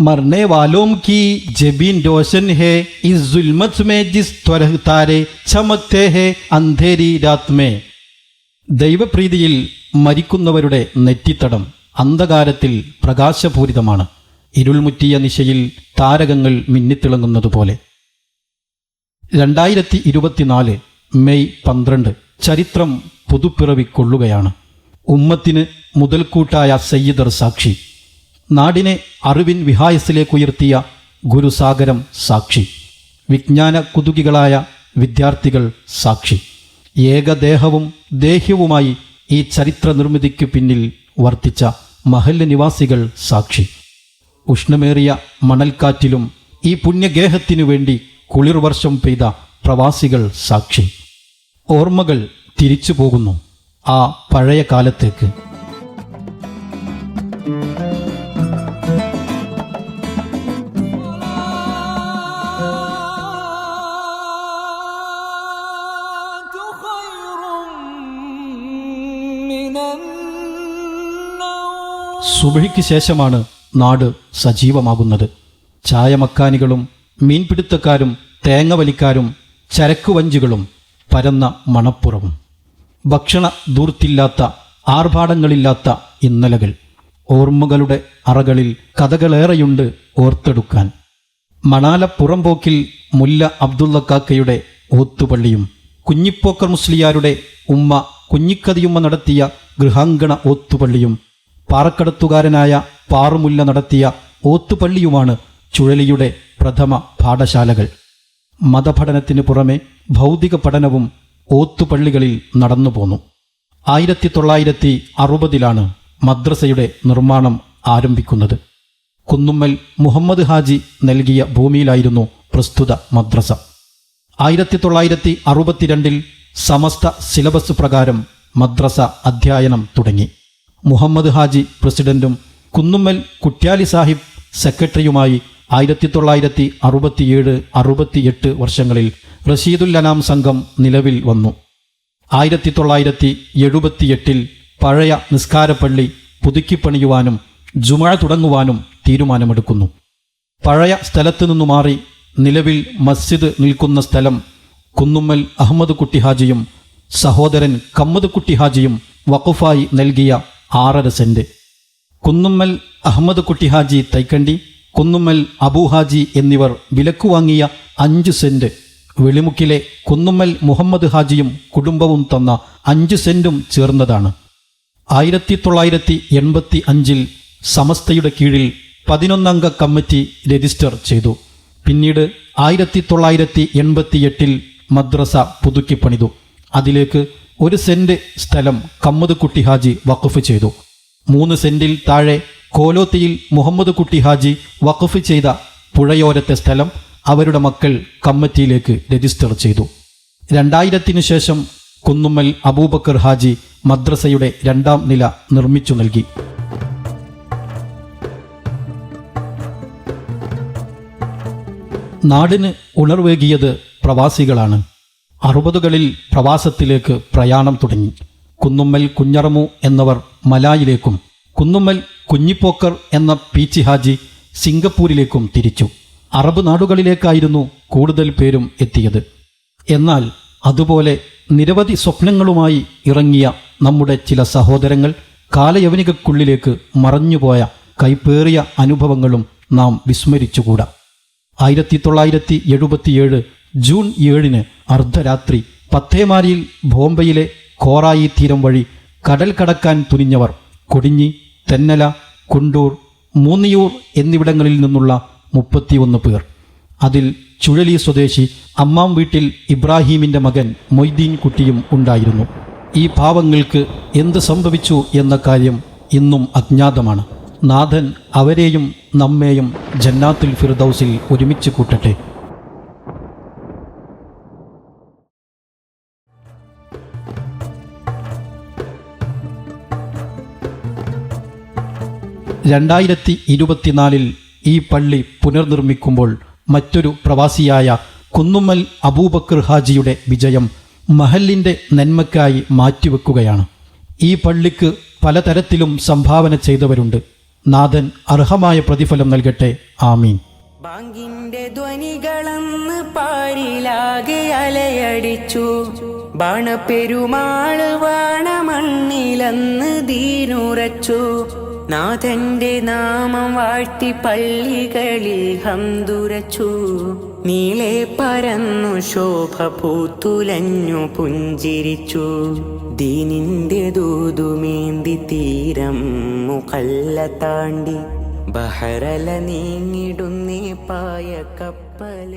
मरने वालों की जबीन रोशन है इस जुल्मत में जिस त्वरह तारे चमकते हैं अंधेरी रात में ദൈവപ്രീതിയിൽ മരിക്കുന്നവരുടെ നെറ്റിത്തടം അന്ധകാരത്തിൽ പ്രകാശപൂരിതമാണ് ഇരുൾമുറ്റിയ നിശയിൽ താരകങ്ങൾ മിന്നിത്തിളങ്ങുന്നതുപോലെ രണ്ടായിരത്തി ഇരുപത്തിനാല് മെയ് പന്ത്രണ്ട് ചരിത്രം പുതുപ്പിറവിക്കൊള്ളുകയാണ് ഉമ്മത്തിന് മുതൽക്കൂട്ടായ സയ്യിദർ സാക്ഷി നാടിനെ അറിവിൻ വിഹായസിലേക്ക് ഉയർത്തിയ ഗുരുസാഗരം സാക്ഷി. വിജ്ഞാന കുതുകികളായ വിദ്യാർത്ഥികൾ സാക്ഷി. ഏകദേഹവും ദേഹ്യവുമായി ഈ ചരിത്ര നിർമ്മിതിക്ക് പിന്നിൽ വർത്തിച്ച മഹല്ല നിവാസികൾ സാക്ഷി. ഉഷ്ണമേറിയ മണൽക്കാറ്റിലും ഈ പുണ്യഗേഹത്തിനു വേണ്ടി കുളിർവർഷം പെയ്ത പ്രവാസികൾ സാക്ഷി. ഓർമ്മകൾ തിരിച്ചു പോകുന്നു ആ പഴയ കാലത്തേക്ക്. സുബഹിക്ക് ശേഷമാണ് നാട് സജീവമാകുന്നത്. ചായമക്കാനികളും മീൻപിടുത്തക്കാരും തേങ്ങ വലിക്കാരും ചരക്കുവഞ്ചികളും പരന്ന മണപ്പുറവും. ഭക്ഷണ ദൂർത്തില്ലാത്ത ആർഭാടങ്ങളില്ലാത്ത ഇന്നലകൾ. ഓർമ്മകളുടെ അറകളിൽ കഥകളേറെയുണ്ട് ഓർത്തെടുക്കാൻ. മണാല പുറംപോക്കിൽ മുല്ല അബ്ദുള്ളക്കാക്കയുടെ ഓത്തുപള്ളിയും കുഞ്ഞിപ്പോക്കർ മുസ്ലിയാരുടെ ഉമ്മ കുഞ്ഞിക്കതിയുമ്മ നടത്തിയ ഗൃഹാങ്കണ ഓത്തുപള്ളിയും പാറക്കടത്തുകാരനായ പാറുമുല്ല നടത്തിയ ഓത്തുപള്ളിയുമാണ് ചുഴലിയുടെ പ്രഥമ പാഠശാലകൾ. മതപഠനത്തിനു പുറമെ ഭൗതിക പഠനവും ഓത്തുപള്ളികളിൽ നടന്നുപോന്നു. ആയിരത്തി തൊള്ളായിരത്തി അറുപതിലാണ് മദ്രസയുടെ നിർമ്മാണം ആരംഭിക്കുന്നത്. കുന്നുമ്മൽ മുഹമ്മദ് ഹാജി നൽകിയ ഭൂമിയിലായിരുന്നു പ്രസ്തുത മദ്രസ. ആയിരത്തി തൊള്ളായിരത്തി അറുപത്തിരണ്ടിൽ സമസ്ത സിലബസ് പ്രകാരം മദ്രസ അധ്യയനം തുടങ്ങി. മുഹമ്മദ് ഹാജി പ്രസിഡന്റും കുന്നുമ്മൽ കുറ്റ്യാലി സാഹിബ് സെക്രട്ടറിയുമായി ആയിരത്തി തൊള്ളായിരത്തി അറുപത്തിയേഴ് അറുപത്തിയെട്ട് വർഷങ്ങളിൽ റഷീദുൽ സംഘം നിലവിൽ വന്നു. ആയിരത്തി തൊള്ളായിരത്തി എഴുപത്തിയെട്ടിൽ പഴയ നിസ്കാരപ്പള്ളി പുതുക്കിപ്പണിയുവാനും ജുമഴ തുടങ്ങുവാനും തീരുമാനമെടുക്കുന്നു. പഴയ സ്ഥലത്തു നിന്നു മാറി നിലവിൽ മസ്ജിദ് നിൽക്കുന്ന സ്ഥലം കുന്നുമ്മൽ അഹമ്മദ് കുട്ടി ഹാജിയും സഹോദരൻ കമ്മദ് കുട്ടി ഹാജിയും വഖഫായി നൽകിയ ആറര സെന്റ്. കുന്നുമ്മൽ അഹമ്മദ് കുട്ടിഹാജി തൈക്കണ്ടി കുന്നുമ്മൽ അബൂ ഹാജി എന്നിവർ വിലക്കു വാങ്ങിയ അഞ്ച് സെന്റ്. വെളിമുക്കിലെ കുന്നുമ്മൽ മുഹമ്മദ് ഹാജിയും കുടുംബവും തന്ന അഞ്ച് സെന്റും ചേർന്നതാണ്. ആയിരത്തി തൊള്ളായിരത്തി എൺപത്തി അഞ്ചിൽ സമസ്തയുടെ കീഴിൽ പതിനൊന്നംഗ കമ്മിറ്റി രജിസ്റ്റർ ചെയ്തു. പിന്നീട് ആയിരത്തി തൊള്ളായിരത്തി എൺപത്തി എട്ടിൽ മദ്രസ പുതുക്കിപ്പണിതു. അതിലേക്ക് ഒരു സെന്റ് സ്ഥലം കമ്മദ് കുട്ടി ഹാജി വഖഫ് ചെയ്തു. മൂന്ന് സെന്റിൽ താഴെ കോലോത്തിയിൽ മുഹമ്മദ് കുട്ടി ഹാജി വഖഫ് ചെയ്ത പുഴയോരത്തെ സ്ഥലം അവരുടെ മക്കൾ കമ്മിറ്റിയിലേക്ക് രജിസ്റ്റർ ചെയ്തു. രണ്ടായിരത്തിനു ശേഷം കുന്നുമ്മൽ അബൂബക്കർ ഹാജി മദ്രസയുടെ രണ്ടാം നില നിർമ്മിച്ചു നൽകി. നാടിന് ഉണർവേകിയത് പ്രവാസികളാണ്. അറുപതുകളിൽ പ്രവാസത്തിലേക്ക് പ്രയാണം തുടങ്ങി. കുന്നുമ്മൽ കുഞ്ഞറമു എന്നവർ മലായിലേക്കും കുന്നുമ്മൽ കുഞ്ഞിപ്പോക്കർ എന്ന പീച്ചി ഹാജി സിംഗപ്പൂരിലേക്കും തിരിച്ചു. അറബ് നാടുകളിലേക്കായിരുന്നു കൂടുതൽ പേരും എത്തിയത്. എന്നാൽ അതുപോലെ നിരവധി സ്വപ്നങ്ങളുമായി ഇറങ്ങിയ നമ്മുടെ ചില സഹോദരങ്ങൾ കാലയവനികക്കുള്ളിലേക്ക് മറഞ്ഞുപോയ കൈപ്പേറിയ അനുഭവങ്ങളും നാം വിസ്മരിച്ചുകൂടാ. ആയിരത്തി തൊള്ളായിരത്തി എഴുപത്തിയേഴ് ജൂൺ ഏഴിന് അർദ്ധരാത്രി പത്തേമാരിയിൽ ബോംബെയിലെ കോറായി തീരം വഴി കടൽ കടക്കാൻ തുനിഞ്ഞവർ കൊടിഞ്ഞി തെന്നല കുണ്ടൂർ മൂന്നിയൂർ എന്നിവിടങ്ങളിൽ നിന്നുള്ള മുപ്പത്തിയൊന്ന് പേർ. അതിൽ ചുഴലി സ്വദേശി അമ്മാം വീട്ടിൽ ഇബ്രാഹീമിന്റെ മകൻ മൊയ്തീൻ കുട്ടിയും ഉണ്ടായിരുന്നു. ഈ പാവങ്ങൾക്ക് എന്ത് സംഭവിച്ചു എന്ന കാര്യം ഇന്നും അജ്ഞാതമാണ്. നാഥൻ അവരെയും നമ്മെയും ജന്നാത്തുൽ ഫിർദൌസിൽ ഒരുമിച്ച് കൂട്ടട്ടെ. രണ്ടായിരത്തി ഇരുപത്തിനാലിൽ ഈ പള്ളി പുനർനിർമ്മിക്കുമ്പോൾ മറ്റൊരു പ്രവാസിയായ കുന്നുമ്മൽ അബൂബക്കർ ഹാജിയുടെ വിജയം മഹലിന്റെ നന്മയ്ക്കായി മാറ്റിവെക്കുകയാണ്. ഈ പള്ളിക്ക് പലതരത്തിലും സംഭാവന ചെയ്തവരുണ്ട്. നാഥൻ അർഹമായ പ്രതിഫലം നൽകട്ടെ. ആമീൻ. ബാങ്കിന്റെ ധ്വനികളന്ന് പാരിലാകെ അലയടിച്ചു. ബാണപ്പെരുമാൾ വാണമണ്ണിലന്ന് ദീനുറച്ചു. നാഥന്റെ നാമം വാഴ്ത്തി പള്ളികളിൽ ഹന്തുരച്ചു. നീളെ പരന്നു ശോഭ പൂത്തുലഞ്ഞു പുഞ്ചിരിച്ചു. ദീനിന്റെ ദൂതുമേന്തി തീരം മുകല്ല താണ്ടി. ബഹറല നീങ്ങിടുന്നേ പായ കപ്പൽ.